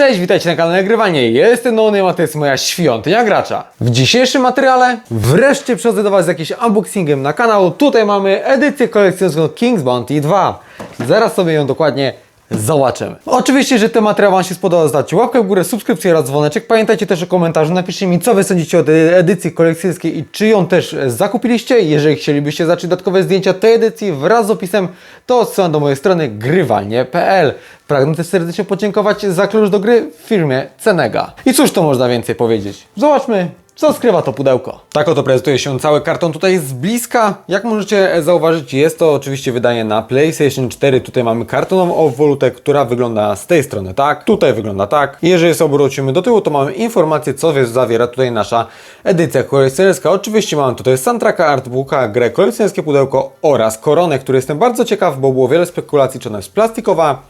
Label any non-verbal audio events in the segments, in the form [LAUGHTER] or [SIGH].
Cześć, witajcie na kanale Nagrywanie. Jestem Nony, a to jest moja świątynia gracza. W dzisiejszym materiale wreszcie przychodzę do Was z jakimś unboxingiem na kanał. Tutaj mamy edycję kolekcjonerską King's Bounty 2. Zaraz sobie ją dokładnie zobaczymy. Oczywiście, że ten materiał Wam się spodobał, zostawcie łapkę w górę, subskrypcję oraz dzwoneczek. Pamiętajcie też o komentarzu, napiszcie mi, co Wy sądzicie o tej edycji kolekcjonerskiej i czy ją też zakupiliście. Jeżeli chcielibyście zacząć dodatkowe zdjęcia tej edycji wraz z opisem, to odsyłam do mojej strony grywalnie.pl. Pragnę też serdecznie podziękować za klucz do gry w firmie Cenega. I cóż to można więcej powiedzieć? Zobaczmy, co skrywa to pudełko. Tak oto prezentuje się cały karton tutaj z bliska. Jak możecie zauważyć, jest to oczywiście wydanie na PlayStation 4. Tutaj mamy kartonową obwolutę, która wygląda z tej strony tak. Tutaj wygląda tak. Jeżeli sobie obrócimy do tyłu, to mamy informację, co zawiera tutaj nasza edycja kolekcjonerska. Oczywiście mamy tutaj soundtracka, artbooka, grę, kolekcjonerskie pudełko oraz koronę, który jestem bardzo ciekaw, bo było wiele spekulacji, czy ona jest plastikowa,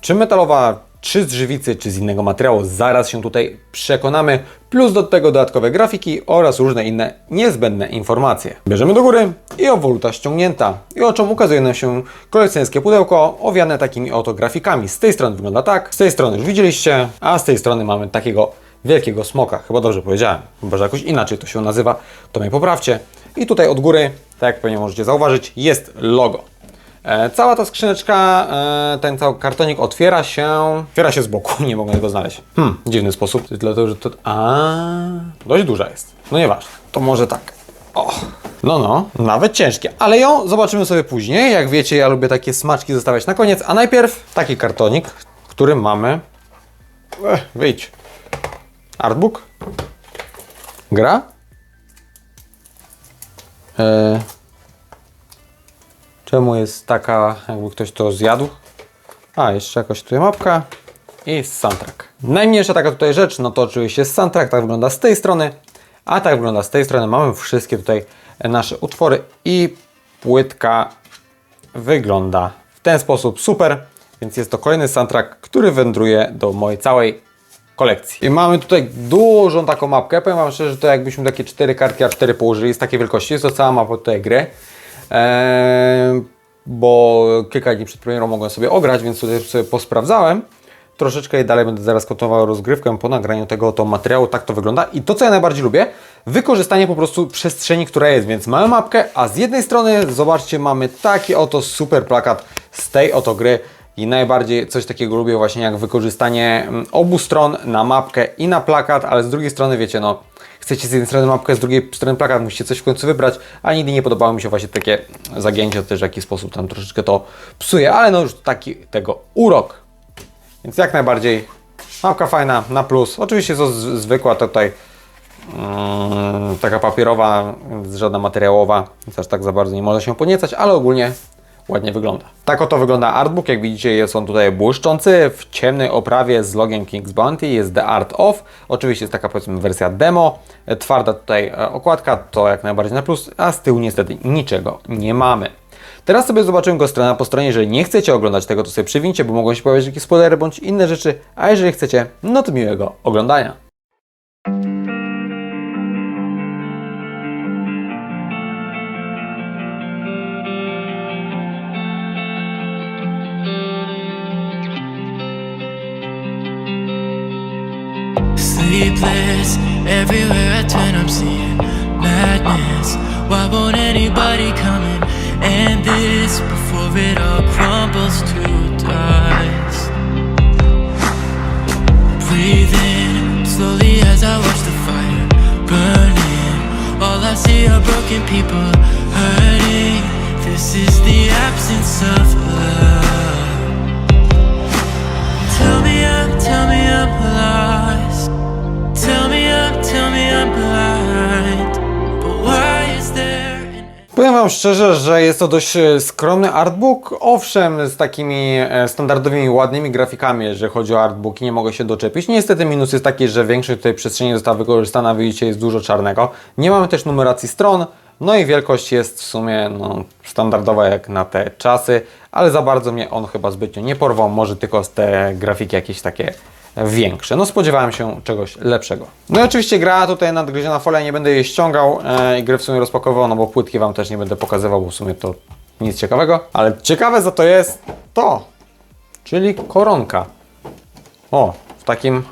czy metalowa, czy z żywicy, czy z innego materiału. Zaraz się tutaj przekonamy. Plus do tego dodatkowe grafiki oraz różne inne niezbędne informacje. Bierzemy do góry i obwoluta ściągnięta. I oczom ukazuje nam się kolekcjonerskie pudełko owiane takimi oto grafikami. Z tej strony wygląda tak, z tej strony już widzieliście, a z tej strony mamy takiego wielkiego smoka. Chyba dobrze powiedziałem, chyba że jakoś inaczej to się nazywa, to mnie poprawcie. I tutaj od góry, tak jak pewnie możecie zauważyć, jest logo. E, Cała ta skrzyneczka, e, ten cały kartonik otwiera się. Otwiera się z boku, [LAUGHS] nie mogę tego znaleźć. Hmm, dziwny sposób. Dlatego, że to. A, dość duża jest. No nieważne. To może tak. O. No, no, nawet ciężkie, ale ją zobaczymy sobie później. Jak wiecie, ja lubię takie smaczki zostawiać na koniec, a najpierw taki kartonik, w którym mamy. Ech, wyjdź. Artbook. Gra. E, Czemu jest taka, jakby ktoś to zjadł? A, jeszcze jakoś tutaj mapka i soundtrack. Najmniejsza taka tutaj rzecz, no to oczywiście jest soundtrack, tak wygląda z tej strony, a tak wygląda z tej strony. Mamy wszystkie tutaj nasze utwory i płytka wygląda w ten sposób super, więc jest to kolejny soundtrack, który wędruje do mojej całej kolekcji. I mamy tutaj dużą taką mapkę. Powiem Wam szczerze, że to jakbyśmy takie cztery kartki A4 położyli z takiej wielkości. Jest to cała mapa tutaj gry. Eee, bo kilka dni przed premierą mogłem sobie ograć, więc tutaj sobie posprawdzałem. Troszeczkę i dalej będę zaraz kontynuował rozgrywkę po nagraniu tego oto materiału. Tak to wygląda. I to, co ja najbardziej lubię, wykorzystanie po prostu przestrzeni, która jest. Więc mamy mapkę, a z jednej strony, zobaczcie, mamy taki oto super plakat z tej oto gry. I najbardziej coś takiego lubię właśnie jak wykorzystanie mm, obu stron na mapkę i na plakat, ale z drugiej strony wiecie, no chcecie z jednej strony mapkę, z drugiej strony plakat, musicie coś w końcu wybrać, a nigdy nie podobało mi się właśnie takie zagięcie, też w jakiś sposób tam troszeczkę to psuje, ale no już taki tego urok. Więc jak najbardziej mapka fajna, na plus. Oczywiście to zwykła tutaj mm, taka papierowa, żadna materiałowa, więc aż tak za bardzo nie może się podniecać, ale ogólnie ładnie wygląda. Tak oto wygląda artbook. Jak widzicie jest on tutaj błyszczący w ciemnej oprawie z logiem King's Bounty. Jest The Art Of. Oczywiście jest taka powiedzmy wersja demo. Twarda tutaj e, okładka, to jak najbardziej na plus, a z tyłu niestety niczego nie mamy. Teraz sobie zobaczymy go strona po stronie. Jeżeli nie chcecie oglądać tego, to sobie przywincie, bo mogą się pojawić jakieś spoilery bądź inne rzeczy. A jeżeli chcecie, no to miłego oglądania. Sleepless, everywhere I turn, I'm seeing madness. Why won't anybody come in and this before it all crumbles to dust? Breathing slowly as I watch the fire burning. All I see are broken people hurting. This is the absence of love. Powiem Wam szczerze, że jest to dość e, skromny artbook. Owszem, z takimi e, standardowymi, ładnymi grafikami, jeżeli chodzi o artbooki, nie mogę się doczepić. Niestety minus jest taki, że większość tutaj przestrzeni została wykorzystana, widzicie, jest dużo czarnego. Nie mamy też numeracji stron, no i wielkość jest w sumie no, standardowa jak na te czasy, ale za bardzo mnie on chyba zbytnio nie porwał, może tylko z te grafiki jakieś takie większe. No spodziewałem się czegoś lepszego. No i oczywiście gra tutaj nadgryziona folia, nie będę jej ściągał e, i gry w sumie rozpakował, no bo płytki Wam też nie będę pokazywał, bo w sumie to nic ciekawego. Ale ciekawe za to jest to, czyli koronka. O, takim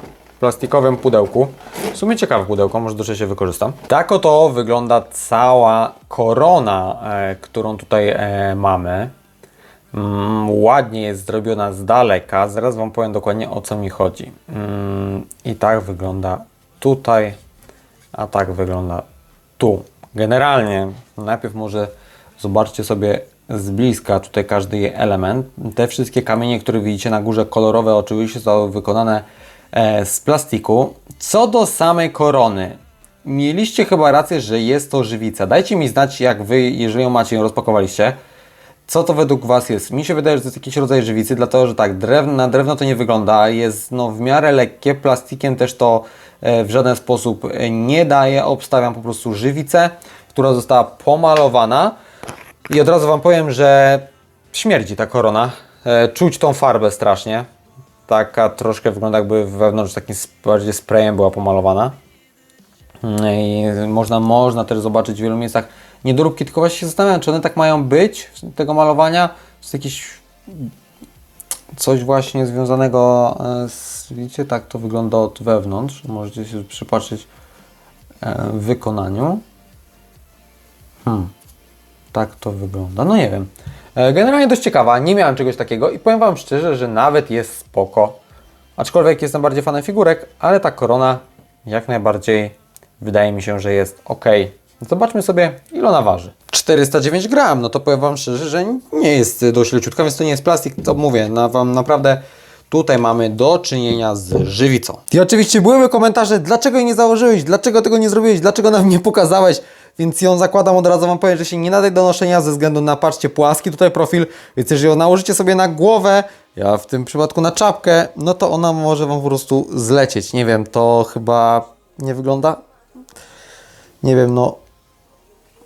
plastikowym pudełku. W sumie ciekawe pudełko, może do się wykorzystam. Tak oto wygląda cała korona, e, którą tutaj e, mamy. Mm, ładnie jest zrobiona z daleka. Zaraz Wam powiem dokładnie o co mi chodzi. Mm, I tak wygląda tutaj, a tak wygląda tu. Generalnie, najpierw może zobaczcie sobie z bliska tutaj każdy jej element. Te wszystkie kamienie, które widzicie na górze, kolorowe, oczywiście zostały wykonane e, z plastiku. Co do samej korony, mieliście chyba rację, że jest to żywica. Dajcie mi znać, jak Wy, jeżeli ją macie, ją rozpakowaliście. Co to według Was jest? Mi się wydaje, że to jest jakiś rodzaj żywicy, dlatego że tak, drewno, na drewno to nie wygląda, jest no, w miarę lekkie, plastikiem też to e, w żaden sposób e, nie daje. Obstawiam po prostu żywicę, która została pomalowana i od razu Wam powiem, że śmierdzi ta korona. E, czuć tą farbę strasznie. Taka troszkę wygląda jakby wewnątrz takim bardziej sprayem była pomalowana. I można, można też zobaczyć w wielu miejscach niedoróbki, tylko właśnie się zastanawiam, czy one tak mają być, tego malowania. Jest jakieś coś właśnie związanego e, z, widzicie, tak to wygląda od wewnątrz. Możecie się przypatrzeć e, w wykonaniu. Hmm. Tak to wygląda. No nie wiem. E, Generalnie dość ciekawa. Nie miałem czegoś takiego i powiem Wam szczerze, że nawet jest spoko. Aczkolwiek jestem bardziej fanem figurek, ale ta korona jak najbardziej wydaje mi się, że jest ok. Zobaczmy sobie, ile ona waży. 409 gram, no to powiem Wam szczerze, że nie jest dość leciutka, więc to nie jest plastik, to mówię, na Wam naprawdę tutaj mamy do czynienia z żywicą. I oczywiście były komentarze, dlaczego jej nie założyłeś, dlaczego tego nie zrobiłeś, dlaczego nam nie pokazałeś, więc ją zakładam od razu Wam powiem, że się nie nadaje do noszenia ze względu na, patrzcie, płaski tutaj profil, więc jeżeli ją nałożycie sobie na głowę, ja w tym przypadku na czapkę, no to ona może Wam po prostu zlecieć. Nie wiem, to chyba nie wygląda? Nie wiem, no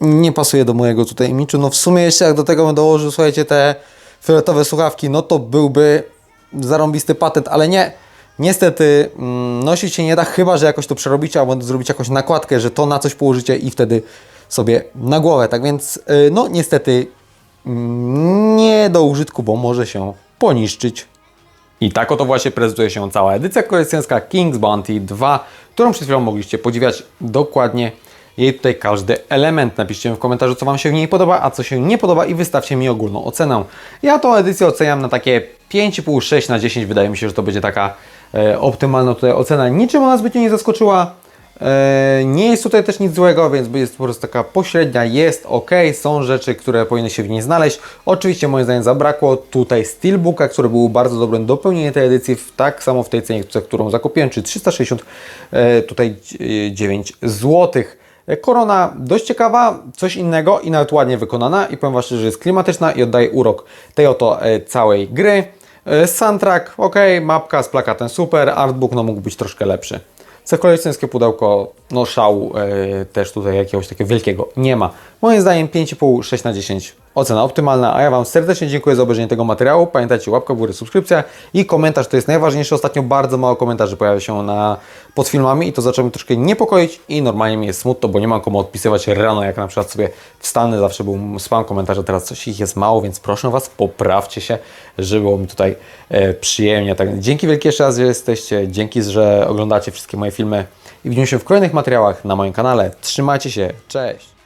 nie pasuje do mojego tutaj imidżu. No w sumie jeszcze jak do tego bym dołożył, słuchajcie, te fioletowe słuchawki, no to byłby zarąbisty patent, ale nie. Niestety mm, nosić się nie da, chyba że jakoś to przerobicie albo zrobić jakąś nakładkę, że to na coś położycie i wtedy sobie na głowę. Tak więc, y, no niestety mm, nie do użytku, bo może się poniszczyć. I tak oto właśnie prezentuje się cała edycja kolekcjonerska King's Bounty 2, którą przed chwilą mogliście podziwiać dokładnie jej tutaj każdy element. Napiszcie mi w komentarzu, co Wam się w niej podoba, a co się nie podoba i wystawcie mi ogólną ocenę. Ja tą edycję oceniam na takie 5,5, 6 na 10. Wydaje mi się, że to będzie taka e, optymalna tutaj ocena. Niczym ona zbytnio nie zaskoczyła. E, nie jest tutaj też nic złego, więc jest po prostu taka pośrednia, jest ok, są rzeczy, które powinny się w niej znaleźć. Oczywiście moim zdaniem zabrakło tutaj Steelbooka, który był bardzo dobrym dopełnieniem tej edycji, w, tak samo w tej cenie, którą zakupiłem, czyli 360, e, tutaj e, 9 złotych. Korona dość ciekawa, coś innego i nawet ładnie wykonana i powiem Wam, że jest klimatyczna i oddaje urok tej oto e, całej gry. E, Soundtrack ok, mapka z plakatem super, artbook no mógł być troszkę lepszy. Co kolekcjonerskie pudełko, no szału e, też tutaj jakiegoś takiego wielkiego nie ma. Moim zdaniem 5,5, 6 na 10 ocena optymalna, a ja Wam serdecznie dziękuję za obejrzenie tego materiału. Pamiętajcie, łapka w górę, subskrypcja i komentarz to jest najważniejsze. Ostatnio bardzo mało komentarzy pojawia się na, pod filmami i to zaczęło mnie troszkę niepokoić i normalnie mi jest smutno, bo nie mam komu odpisywać rano, jak na przykład sobie wstanę, zawsze był spam komentarze, teraz coś ich jest mało, więc proszę Was, poprawcie się, żeby było mi tutaj e, przyjemnie. Tak, dzięki wielkie jeszcze raz, że jesteście, dzięki, że oglądacie wszystkie moje filmy i widzimy się w kolejnych materiałach na moim kanale. Trzymajcie się, cześć!